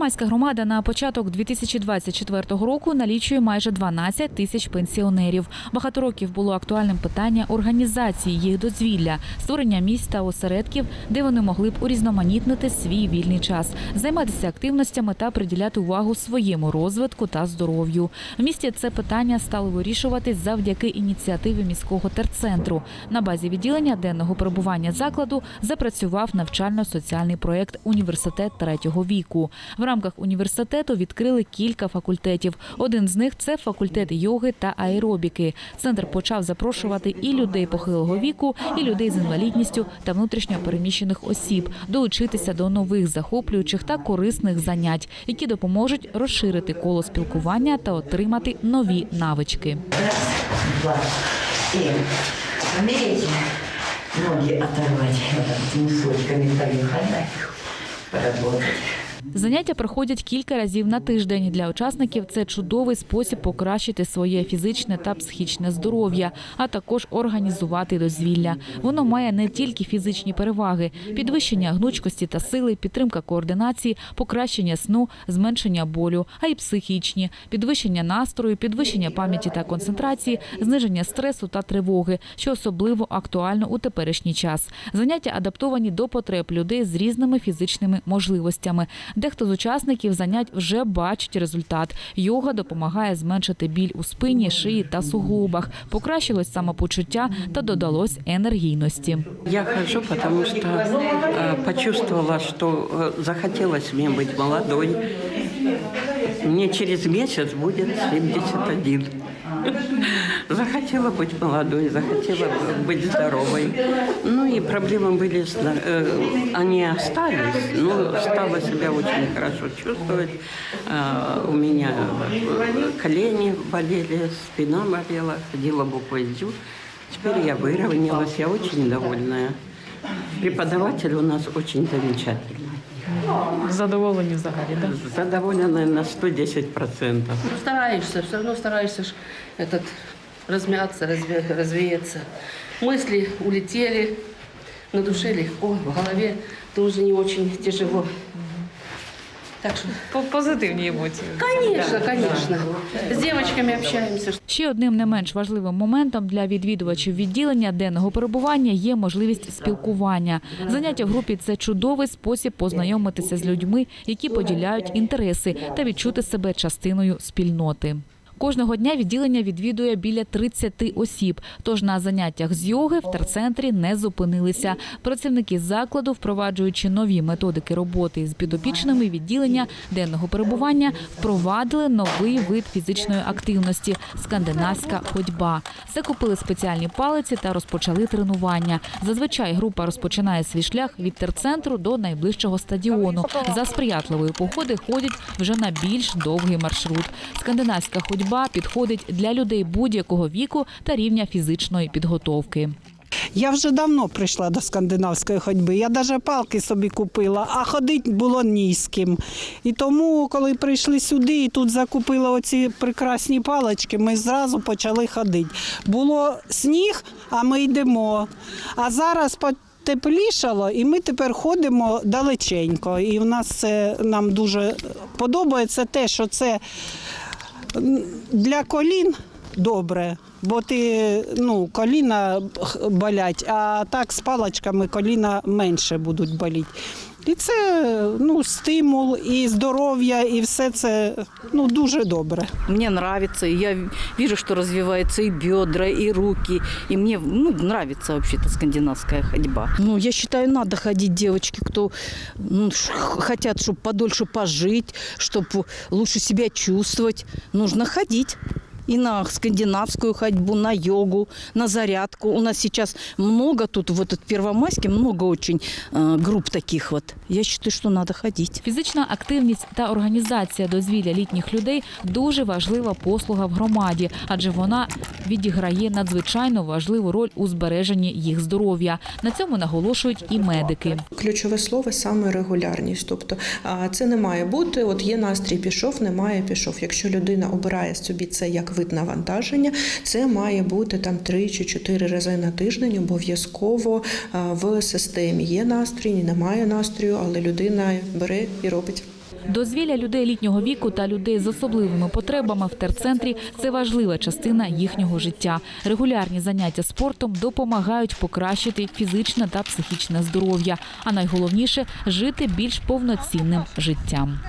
Первомайська громада на початок 2024 року налічує майже 12 тисяч пенсіонерів. Багато років було актуальним питання організації їх дозвілля, створення місць та осередків, де вони могли б урізноманітнити свій вільний час, займатися активностями та приділяти увагу своєму розвитку та здоров'ю. В місті це питання стало вирішуватись завдяки ініціативі міського терцентру. На базі відділення денного перебування закладу запрацював навчально-соціальний проєкт Університет третього віку. В рамках університету відкрили кілька факультетів. Один з них це факультет йоги та аеробіки. Центр почав запрошувати і людей похилого віку, і людей з інвалідністю та внутрішньо переміщених осіб долучитися до нових захоплюючих та корисних занять, які допоможуть розширити коло спілкування та отримати нові навички. Раз, два, и умеете ноги поехали, поработать. Заняття проходять кілька разів на тиждень. Для учасників це чудовий спосіб покращити своє фізичне та психічне здоров'я, а також організувати дозвілля. Воно має не тільки фізичні переваги: підвищення гнучкості та сили, підтримка координації, покращення сну, зменшення болю, а й психічні, підвищення настрою, підвищення пам'яті та концентрації, зниження стресу та тривоги, що особливо актуально у теперішній час. Заняття адаптовані до потреб людей з різними фізичними можливостями. Дехто з учасників занять вже бачить результат. Йога допомагає зменшити біль у спині, шиї та суглобах, покращилось самопочуття та додалось енергійності. Я хожу, потому что э, почувствовала, что э, захотелось мне быть молодой. Мне через месяц будет 71. Захотела быть молодой, захотела быть здоровой. Ну и проблемы были, с- э, они остались, но стала себя очень хорошо чувствовать. А, У меня э, колени болели, спина болела, ходила буквой «зю». Теперь я выровнялась, я очень довольная. Преподаватель у нас очень замечательный. Задоволені взагалі, да? Задоволена на 110%. Ну, стараешься, все равно стараешься ж этот, размяться, разве- развеяться. Мысли улетели, на душе легко, в голове тоже не очень тяжело. Так по Позитивні емоції. Звісно, звісно. З девочками общаемся. Ще одним не менш важливим моментом для відвідувачів відділення денного перебування є можливість спілкування. Заняття в групі це чудовий спосіб познайомитися з людьми, які поділяють інтереси та відчути себе частиною спільноти. Кожного дня відділення відвідує біля 30 осіб. Тож на заняттях з йоги в терцентрі не зупинилися. Працівники закладу, впроваджуючи нові методики роботи з підопічними відділення денного перебування, впровадили новий вид фізичної активності скандинавська ходьба. Закупили спеціальні палиці та розпочали тренування. Зазвичай група розпочинає свій шлях від терцентру до найближчого стадіону. За сприятливої погоди ходять вже на більш довгий маршрут. Скандинавська ходьба підходить для людей будь-якого віку та рівня фізичної підготовки. Я вже давно прийшла до скандинавської ходьби. Я навіть палки собі купила, а ходити було ні з ким. І тому, коли прийшли сюди і тут закупили оці прекрасні палички, ми зразу почали ходити. Було сніг, а ми йдемо. А зараз потеплішало, і ми тепер ходимо далеченько. І в нас це нам дуже подобається те, що це для колін добре. Бо ти ну, коліна болять, а так з паличками коліна менше будуть боліти. І це ну, стимул, і здоров'я, і все це ну, дуже добре. Мне нравится, и я вижу, что развиваются и бедра, и руки, и мне ну, нравится вообще-то скандинавская ходьба. Ну, я считаю, надо ходить девочки, кто ну, ш- х- хотят, чтобы подольше пожить, чтобы лучше себя чувствовать. Нужно ходить. И на скандинавскую ходьбу, на йогу, на зарядку. У нас сейчас много тут, в этот Первомайске, много очень э, групп таких вот. Я считаю, что надо ходить. Фізична активність та організація дозвілля літніх людей дуже важлива послуга в громаді, адже вона відіграє надзвичайно важливу роль у збереженні їх здоров'я. На цьому наголошують і медики. Ключове слово саме регулярність. Тобто це не має бути. От є настрій, пішов, немає, пішов. Якщо людина обирає собі це як вид навантаження, це має бути там 3 чи 4 рази на тиждень обов'язково е, в системі. Є настрій, немає настрою, але людина бере і робить. Дозвілля людей літнього віку та людей з особливими потребами в терцентрі – це важлива частина їхнього життя. Регулярні заняття спортом допомагають покращити фізичне та психічне здоров'я, а найголовніше – жити більш повноцінним життям.